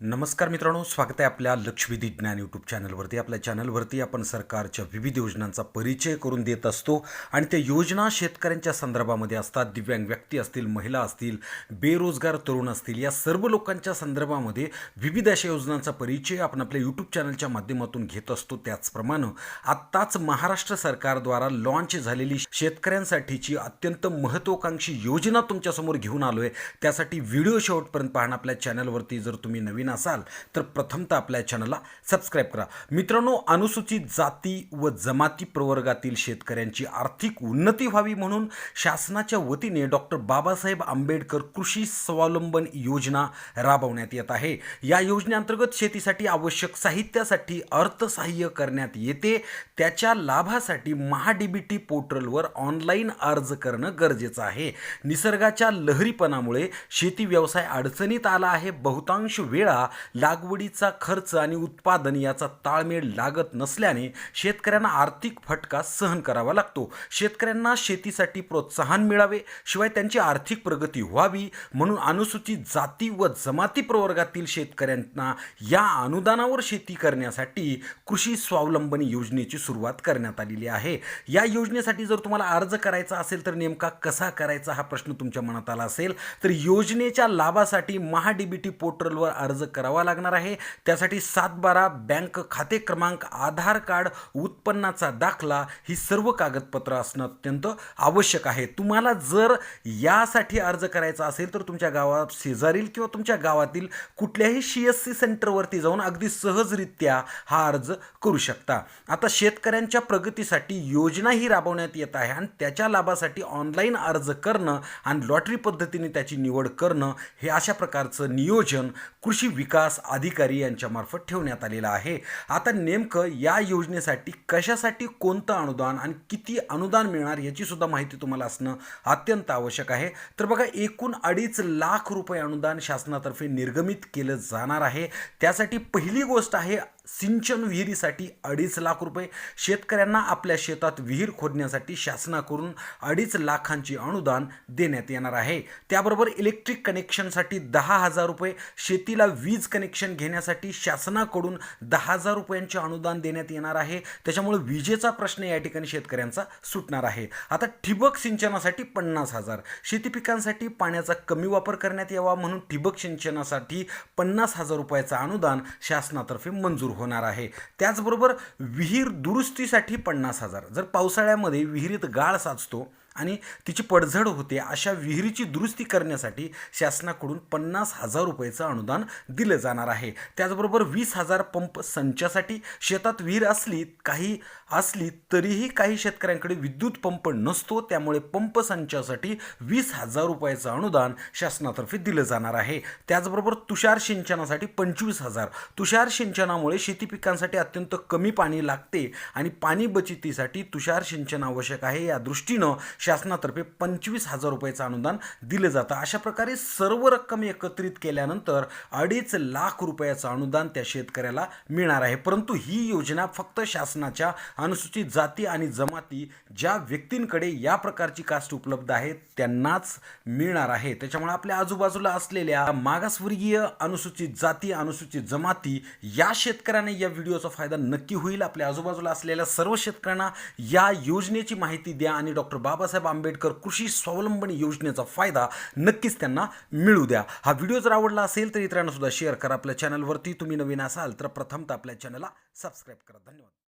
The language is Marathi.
नमस्कार मित्रांनो स्वागत आहे आपल्या लक्षवेधी ज्ञान यूट्यूब चॅनलवरती आपल्या चॅनलवरती आपण सरकारच्या विविध योजनांचा परिचय करून देत असतो आणि त्या योजना शेतकऱ्यांच्या संदर्भामध्ये असतात. दिव्यांग व्यक्ती असतील महिला असतील बेरोजगार तरुण असतील या सर्व लोकांच्या संदर्भामध्ये विविध अशा योजनांचा परिचय आपण आपल्या यूट्यूब चॅनलच्या माध्यमातून घेत असतो. त्याचप्रमाणे आत्ताच महाराष्ट्र सरकारद्वारा लॉन्च झालेली शेतकऱ्यांसाठीची अत्यंत महत्त्वाकांक्षी योजना तुमच्यासमोर घेऊन आलो आहे त्यासाठी व्हिडिओ शेवटपर्यंत पाहणं आपल्या चॅनलवरती जर तुम्ही नवीन नसाल तर प्रथमतः आपल्या चॅनलला सबस्क्राईब करा. मित्रांनो अनुसूचित जाती व जमाती प्रवर्गातील शेतकऱ्यांची आर्थिक उन्नती व्हावी म्हणून शासनाच्या वतीने डॉक्टर बाबासाहेब आंबेडकर कृषी स्वावलंबन योजना राबवण्यात येत आहे. या योजनेअंतर्गत शेतीसाठी आवश्यक साहित्यासाठी अर्थसहाय्य करण्यात येते. त्याच्या लाभासाठी महाडीबीटी पोर्टलवर ऑनलाईन अर्ज करणं गरजेचं आहे. निसर्गाच्या लहरीपणामुळे शेती व्यवसाय अडचणीत आला आहे. बहुतांश वेळा लागवडीचा खर्च आणि उत्पादन याचा ताळमेळ लागत नसल्याने शेतकऱ्यांना आर्थिक फटका सहन करावा लागतो. शेतकऱ्यांना शेतीसाठी प्रोत्साहन मिळावे शिवाय त्यांची आर्थिक प्रगती व्हावी म्हणून अनुसूचित जाती व जमाती प्रवर्गातील शेतकऱ्यांना या अनुदानावर शेती करण्यासाठी कृषी स्वावलंबन योजनेची सुरुवात करण्यात आलेली आहे. या योजनेसाठी जर तुम्हाला अर्ज करायचा असेल तर नेमका कसा करायचा हा प्रश्न तुमच्या मनात आला असेल तर योजनेच्या लाभासाठी महाडीबीटी पोर्टलवर अर्ज करावा लागणार आहे. त्यासाठी सात बारा बँक खाते क्रमांक आधार कार्ड उत्पन्नाचा दाखला ही सर्व कागदपत्र असणं अत्यंत आवश्यक आहे. तुम्हाला जर यासाठी अर्ज करायचा असेल तर तुमच्या गावात शेजारील किंवा तुमच्या गावातील कुठल्याही सी एस सी सेंटरवरती जाऊन अगदी सहजरित्या हा अर्ज करू शकता. आता शेतकऱ्यांच्या प्रगतीसाठी योजना ही राबवण्यात येत आहे आणि त्याच्या लाभासाठी ऑनलाईन अर्ज करणं आणि लॉटरी पद्धतीने त्याची निवड करणं हे अशा प्रकारचं नियोजन कृषी विकास अधिकारी यांच्यामार्फत ठेवण्यात आलेलं आहे. आता नेमकं या योजनेसाठी कशासाठी कोणतं अनुदान आणि किती अनुदान मिळणार याची सुद्धा माहिती तुम्हाला असणं अत्यंत आवश्यक आहे. तर बघा एकूण अडीच लाख रुपये अनुदान शासनातर्फे निर्गमित केलं जाणार आहे. त्यासाठी पहिली गोष्ट आहे सिंचन विहिरीसाठी अडीच लाख रुपये. शेतकऱ्यांना आपल्या शेतात विहीर खोदण्यासाठी शासनाकडून अडीच लाखांची अनुदान देण्यात येणार आहे. त्याबरोबर इलेक्ट्रिक कनेक्शनसाठी दहा हजार रुपये शेतीला वीज कनेक्शन घेण्यासाठी शासनाकडून दहा हजार रुपयांचे अनुदान देण्यात येणार आहे. त्याच्यामुळे विजेचा प्रश्न या ठिकाणी शेतकऱ्यांचा सुटणार आहे. आता ठिबक सिंचनासाठी पन्नास हजार. शेती पिकांसाठी पाण्याचा कमी वापर करण्यात यावा म्हणून ठिबक सिंचनासाठी पन्नास हजार रुपयाचं अनुदान शासनातर्फे मंजूर होणार आहे. त्याचबरोबर विहीर दुरुस्तीसाठी पन्नास हजार. जर पावसाळ्यामध्ये विहिरीत गाळ साचतो आणि तिची पडझड होते अशा विहिरीची दुरुस्ती करण्यासाठी शासनाकडून पन्नास हजार रुपयाचं अनुदान दिलं जाणार आहे. त्याचबरोबर वीस हजार पंप संचासाठी शेतात विहीर असली काही असली तरीही काही शेतकऱ्यांकडे विद्युत पंप नसतो. त्यामुळे पंप संचासाठी वीस हजार रुपयाचं अनुदान शासनातर्फे दिलं जाणार आहे. त्याचबरोबर तुषार सिंचनासाठी पंचवीस हजार. तुषार सिंचनामुळे शेती पिकांसाठी अत्यंत कमी पाणी लागते आणि पाणी बचतीसाठी तुषार सिंचन आवश्यक आहे या दृष्टीनं शासनातर्फे पंचवीस हजार रुपयाचं अनुदान दिलं जातं. अशा प्रकारे सर्व रक्कम एकत्रित केल्यानंतर अडीच लाख रुपयाचं अनुदान त्या शेतकऱ्याला मिळणार आहे. परंतु ही योजना फक्त शासनाच्या अनुसूचित जाती आणि जमाती ज्या व्यक्तींकडे या प्रकारची कास्ट उपलब्ध आहे त्यांनाच मिळणार आहे. त्याच्यामुळे आपल्या आजूबाजूला असलेल्या मागासवर्गीय अनुसूचित जाती अनुसूचित जमाती या शेतकऱ्यांना या व्हिडिओचा फायदा नक्की होईल. आपल्या आजूबाजूला असलेल्या सर्व शेतकऱ्यांना या योजनेची माहिती द्या आणि डॉक्टर बाबासाहेब आंबेडकर कृषी स्वावलंबन योजनेचा फायदा नक्कीच त्यांना मिळू द्या. हा व्हिडिओ जर आवडला असेल तर इतरांना सुद्धा शेअर करा. आपल्या चॅनलवरती तुम्ही नवीन असाल तर प्रथमतः आपल्या चॅनलला सबस्क्राईब करा. धन्यवाद.